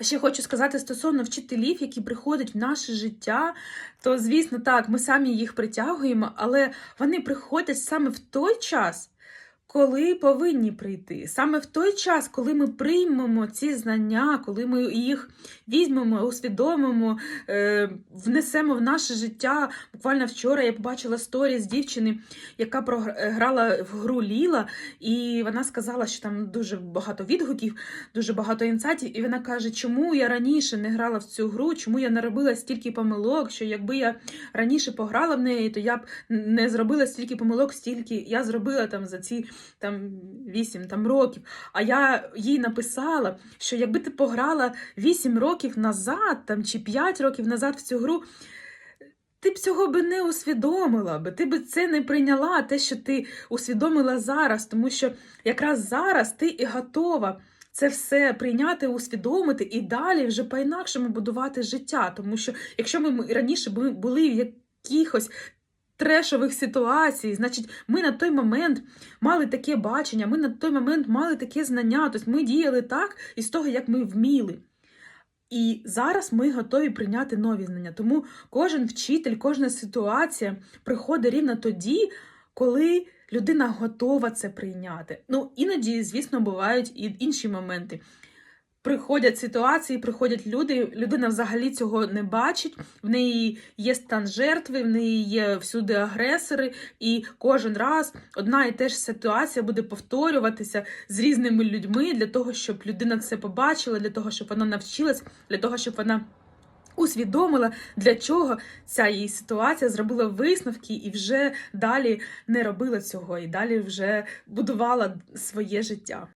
А ще хочу сказати стосовно вчителів, які приходять в наше життя, то звісно, так, ми самі їх притягуємо, але вони приходять саме в той час, коли повинні прийти. Саме в той час, коли ми приймемо ці знання, коли ми їх візьмемо, усвідомимо, е, внесемо в наше життя. Буквально вчора я побачила сторіс дівчини, яка програла в гру Ліла, і вона сказала, що там дуже багато відгуків, дуже багато інсайтів, і вона каже, чому я раніше не грала в цю гру, чому я не робила стільки помилок, що якби я раніше пограла в неї, то я б не зробила стільки помилок, стільки я зробила там за ці там 8 там, років. А я їй написала, що якби ти пограла 8 років назад там, чи 5 років назад в цю гру, ти б цього би не усвідомила, би, ти б це не прийняла, те, що ти усвідомила зараз, тому що якраз зараз ти і готова. Це все прийняти, усвідомити і далі вже по-інакшому будувати життя. Тому що якщо ми раніше були в якихось трешових ситуацій, значить, ми на той момент мали таке бачення, ми на той момент мали таке знання, тобто ми діяли так із того, як ми вміли. І зараз ми готові прийняти нові знання. Тому кожен вчитель, кожна ситуація приходить рівно тоді, коли людина готова це прийняти. Ну, іноді, звісно, бувають і інші моменти. Приходять ситуації, приходять люди, людина взагалі цього не бачить, в неї є стан жертви, в неї є всюди агресори, і кожен раз одна і те ж ситуація буде повторюватися з різними людьми для того, щоб людина це побачила, для того, щоб вона навчилась, для того, щоб вона усвідомила, для чого ця її ситуація зробила висновки і вже далі не робила цього, і далі вже будувала своє життя.